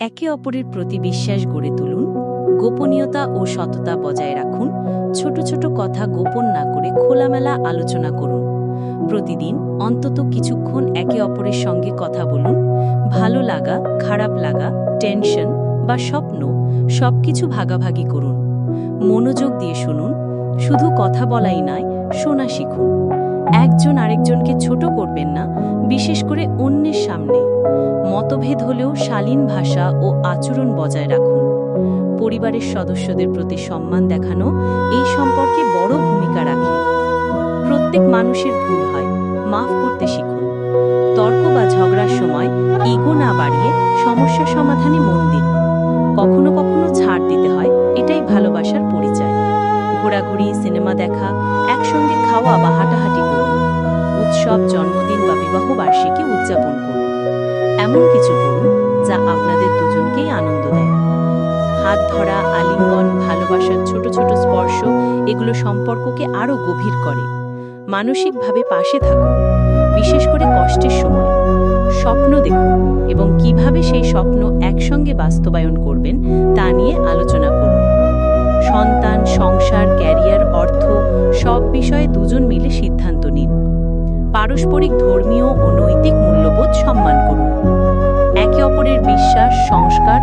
একে অপরের প্রতি বিশ্বাস গড়ে তুলুন, গোপনীয়তা ও সততা বজায় রাখুন, ছোট ছোট কথা গোপন না করে খোলামেলা আলোচনা করুন। প্রতিদিন অন্তত কিছুক্ষণ একে অপরের সঙ্গে কথা বলুন, ভালো লাগা, খারাপ লাগা, টেনশন বা স্বপ্ন সবকিছু ভাগাভাগি করুন। মনোযোগ দিয়ে শুনুন, শুধু কথা বলাই নয়, শোনা শিখুন। একজন আরেকজনকে ছোট করবেন না, বিশেষ করে অন্যের সামনে। মতভেদ হলেও শালীন ভাষা ও আচরণ বজায় রাখুন। পরিবারের সদস্যদের প্রতি সম্মান দেখানো, এই সম্পর্কে বড় ভূমিকা রাখে। প্রত্যেক মানুষের ভুল হয়, মাফ করতে শিখুন। তর্ক বা ঝগড়ার সময় ইগো না বাড়িয়ে সমস্যা সমাধানে মন দিন। কখনো কখনো ছাড় দিতে হয়, এটাই ভালোবাসার পরিচয়। ঘোরাঘুরি, সিনেমা দেখা, একসঙ্গে উৎসব জন্মদিন বা বিবাহ বার্ষিকী উদযাপন করুন। এমন কিছু করুন যা আপনাদের দুজনকেই আনন্দ দেয়। হাত ধরা, আলিঙ্গন, ভালোবাসার ছোট ছোট স্পর্শ, এগুলো সম্পর্ককে আরও গভীর করে। মানসিকভাবে পাশে থাকুন। বিশেষ করে কষ্টের সময়। স্বপ্ন দেখুন এবং কীভাবে সেই স্বপ্ন একসঙ্গে বাস্তবায়ন করবেন তা নিয়ে আলোচনা করুন। সন্তান, সংসার, ক্যারিয়ার, অর্থ সব পারস্পরিক ধর্মীয় ও নৈতিক মূল্যবোধ সম্মান করুন। একে অপরের বিশ্বাস সংস্কার